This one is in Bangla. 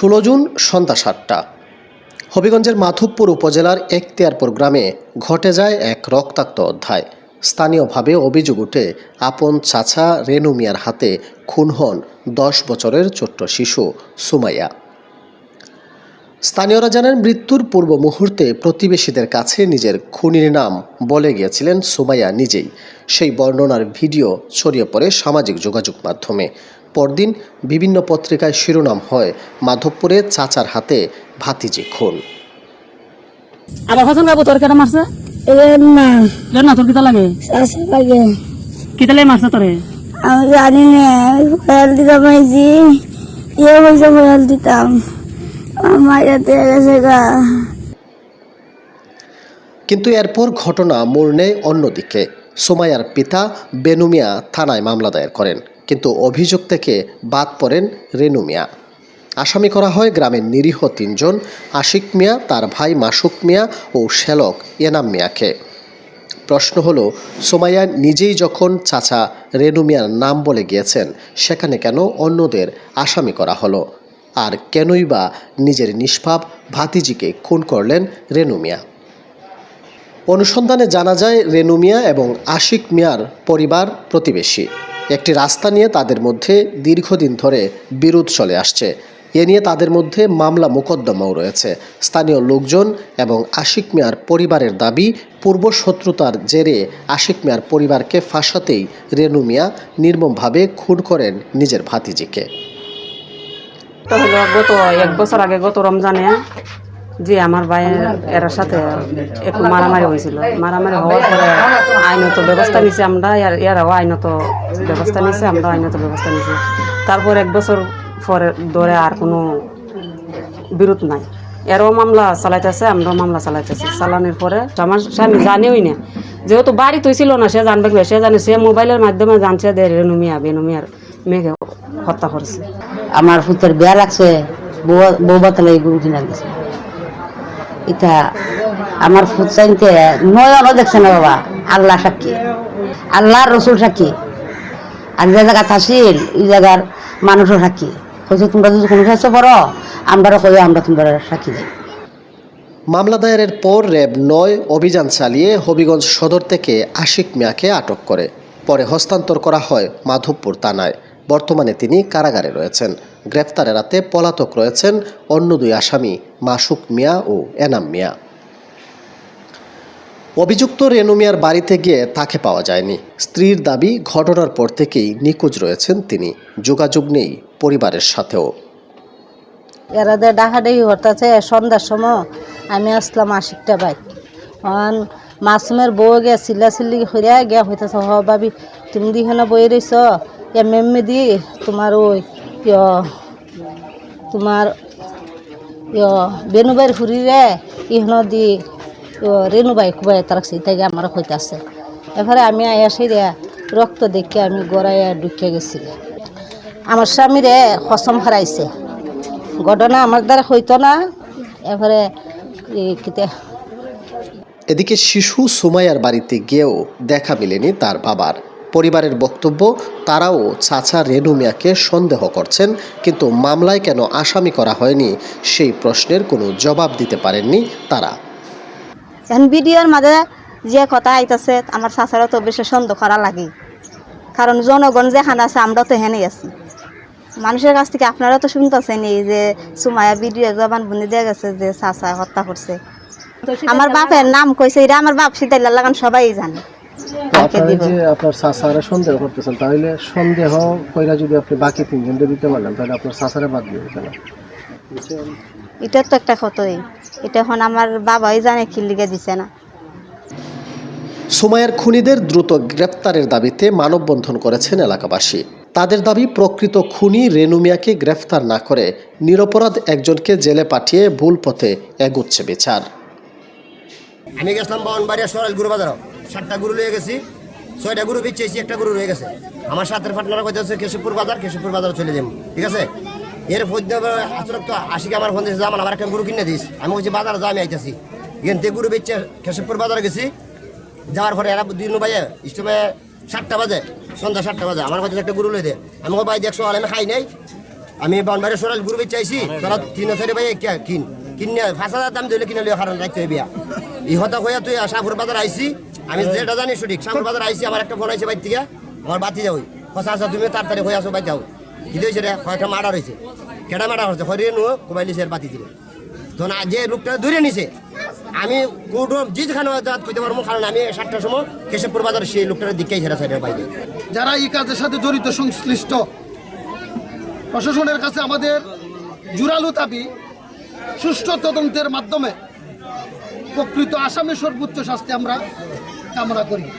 ষোলো জুন সন্ধ্যা সাতটা। হবিগঞ্জের মাধবপুর উপজেলার এখতিয়ারপুর গ্রামে ঘটে যায় এক রক্তাক্ত অধ্যায়। স্থানীয়ভাবে অভিযোগ উঠে আপন চাচা রেনু মিয়ার হাতে খুন হন দশ বছরের ছোট্ট শিশু সুমাইয়া। স্থানীয়রা জানান, মৃত্যুর পূর্ব মুহূর্তে প্রতিবেশীদের কাছে নিজের খুনির নাম বলে গিয়েছিলেন সুমাইয়া নিজেই। সেই বর্ণনার ভিডিও ছড়িয়ে পড়ে সামাজিক যোগাযোগ মাধ্যমে। পরদিন বিভিন্ন পত্রিকায় শিরোনাম হয় মাধবপুরে চাচার হাতে ভাতিজি খুন আবার তোর কেন মারছে? না। না তোর কিতা লাগে? লাগে। কিতা লাগে মারছে তোরে? আমি জানি না দিতাম ইয়ে হয়েছে দিতাম। আমার গেছে গা। কিন্তু এরপর ঘটনা মোড় নেয় অন্যদিকে। সোমাইয়ার পিতা বেনুমিয়া থানায় মামলা দায়ের করেন। কিন্তু অভিযোগ থেকে বাদ পড়েন রেনু মিয়া। আসামি করা হয় গ্রামের নিরীহ তিনজন, আশিক মিয়া, তার ভাই মাসুক মিয়া ও শ্যালক এনাম মিয়াকে। প্রশ্ন হলো, সোমাইয়া নিজেই যখন চাচা রেনু মিয়ার নাম বলে গিয়েছেন, সেখানে কেন অন্যদের আসামি করা হলো? আর কেনই বা নিজের নিষ্পাপ ভাতিজিকে খুন করলেন রেনু মিয়া? অনুসন্ধানে জানা যায়, রেনু মিয়া এবং আশিক মিয়ার পরিবার প্রতিবেশী। একটি রাস্তা নিয়ে তাদের মধ্যে দীর্ঘদিন ধরে বিরোধ চলে আসছে। এ নিয়ে তাদের মধ্যে মামলা মোকদ্দমাও রয়েছে। স্থানীয় লোকজন এবং আশিক মিয়ার পরিবারের দাবি, পূর্ব শত্রুতার জেরে আশিক মিয়ার পরিবারকে ফাঁসাতেই রেনু মিয়া নির্মমভাবে খুন করেন নিজের ভাতিজিকে। গত এক বছর আগে গত রমজানে যে আমার ভাইয়ের, এর সাথে একটু মারামারি হয়েছিল। মারামারি হওয়ার পরে আইনত ব্যবস্থা নিছে আমরা ইয়ারাও আইনত ব্যবস্থা নিছে আমরা আইনত ব্যবস্থা নিছি। তারপর এক বছর পরে ধরে আর কোনো বিরোধ নাই। এরও মামলা চালাইতেছে, আমরাও মামলা চালাইতেছি। চালানোর পরে আমার স্বামী জানেওই না। যেহেতু বাড়ি তুই ছিল না, সে জানবে? সে জানে সে মোবাইলের মাধ্যমে জানছে যে রেনুমিয়া, বেনুমিয়ার মেয়েকে হত্যা করেছে। আমার পুতের বিয়া লাগছে, বউ- বউ বাতালে গরু কিনা গেছে এটা আমার ফুট চাইতে নয়নও দেখছে না বাবা, আল্লাহ সাক্ষী, আল্লাহর রসুল সাক্ষী। আর যে জায়গা থাসিল, এই জায়গার মানুষও সাক্ষী। হচ্ছে তোমরা যদি কোনো সাহায্য করো, আমরাও কই আমরা তোমরা সাক্ষী দিই। মামলা দায়েরের পর র্যাব নয় অভিযান চালিয়ে হবিগঞ্জ সদর থেকে আশিক মিয়াকে আটক করে। পরে হস্তান্তর করা হয় মাধবপুর থানায়। বর্তমানে তিনি কারাগারে রয়েছেন। গ্রেফতার এড়াতে পলাতক রয়েছেন অন্য দুই আসামি, মাসুক মিয়া ও এনাম মিয়া। অভিযুক্ত রেনু মিয়ার বাড়িতে গিয়ে তাকে পাওয়া যায়নি। স্ত্রীর দাবি, ঘটনার পর থেকেই নিখোঁজ রয়েছেন তিনি। যোগাযোগ নেই পরিবারের সাথেও। এরাদের ডাকাডাকি হরতাছে সন্ধ্যার সময় আমি আসলাম আশিকটা বাই অন মাসুমের বউ গে চিল্লি হইয়া গিয়া হইতেছে, হ ভাবি তুমি দিখানে বই রইছ? এম এম দি তোমার ওই তোমার, ইয় বেনুবাইর হুরিরে ইহন দি রেনুবাই খুবাই তার সেইটাকে আমার হইতাছে এবারে আমি আয়া রে, রক্ত দেখে আমি গড়াইয়া ঢুকে গেছি আমার স্বামীরে হসম হারাইছে। ঘটনা আমার দ্বারা হইতো না। এবারে কিতে? এদিকে শিশু সুমাইয়ার বাড়িতে গিয়েও দেখা মেলেনি তার বাবার। পরিবারের বক্তব্য তারাও চাচা রেনু মিয়াকে সন্দেহ করছেন কিন্তু মামলায় কেন আসামি করা হয়নি সেই প্রশ্নের কোনো জবাব দিতে পারেননি তারা। ভিডিওর মাঝে যে কথা আইতাছে আমার চাচারও তো বেশি সন্দেহ করা লাগে কারণ জনগণ যেখানে আছে আমরা তো হেনে আছি। মানুষের কাছ থেকে আপনারা তো শুনতেছেন এই যে সুমায়া ভিডিও জবান বন্দি দিয়ে গেছে যে চাচা হত্যা করছে। আমার বাপের নাম কইছে এটা আমার বাপ সিদাইলা লাগান সবাই জানে। দিব? আপনার চাচারা সন্দেহ করতেছেন তাহলে সন্দেহ কইরা যদি আপনি বাকি তিনজনকে দিতে পারলেন তাহলে আপনার চাচারা বাদ দিয়ে কেন এটা তো একটা ক্ষতই এটা এখন আমার বাবাই জানে কি লিগে দিছে না। সুমাইয়ার খুনিদের দ্রুত গ্রেপ্তারের দাবিতে মানববন্ধন করেছেন এলাকাবাসী। তাদের দাবি প্রকৃত খুনি রেনুমিয়াকে গ্রেফতার না করে নিরপরাধ একজনকে জেলে পাঠিয়ে ভুল পথে এগুচ্ছে বিচার। আমি গেছিলাম বাউনবাড়িয়া সরাইল গুরু বাজারও সাতটা গুরু লয়ে গেছি, ছয়টা গুরু বিচ্ছেছি, একটা গুরু রয়ে গেছে। আমার সাথের পাটনারা কইতে হচ্ছে কেশবপুর বাজার কেশবপুর বাজার চলে যাব ঠিক আছে? এর ফোন আসলে তো আশিকে আমার ফোন দিয়েছে আমার আবার একটা গুরু কিনে দিস। আমি বলছি, বাজারে যা, আমি আইতেছি। থেকে গুরু বেচছে কেশবপুর বাজারে গেছি। যাওয়ার পরে এরা দিন বাজে ইস্টমে সাতটা বাজে, সন্ধ্যা সাতটা বাজে। আমার কাছে একটা গুরু লই দে। আমি ভাই দেখছ আমি খাই নাই। আমি বনবাড়ি সরাল গ্রুপে চাইছি তোরা তিন চারি ভাই কিন, কিনে পাঁচ হাজার দাম দিলে কিনে লিয়ে কারণ রাখতে বিয়া ইহতা হইয়া তুই সাপুর বাজার আইসি আমি যেটা জানি সঠিক সাপুর বাজার আইসি, আমার একটা ফোন আইছে বাইর থেকে আমার বাতি যাও কথা আছে তুমি, তাড়াতাড়ি হয়ে আসো বাইর যাও কি হয়েছে রে? কয়েকটা মার্ডার হয়েছে। কেডা মার্ডার হয়েছে? হরিয়ে নো কোবাইলিছে বাতি দিলে। না, যে লোকটা ধরে নিছে, আমি কোর্ট যেখানে কইতে পারব, কারণ আমি সাতটার সময় কেশবপুর বাজার সেই লোকটার দিকেই হেরা সাইডের বাইরে। যারা এই কাজের সাথে জড়িত, সংশ্লিষ্ট, প্রশাসনের কাছে আমাদের জোরালো দাবি, সুষ্ঠু তদন্তের মাধ্যমে প্রকৃত আসামি সর্বোচ্চ শাস্তি আমরা কামনা করি।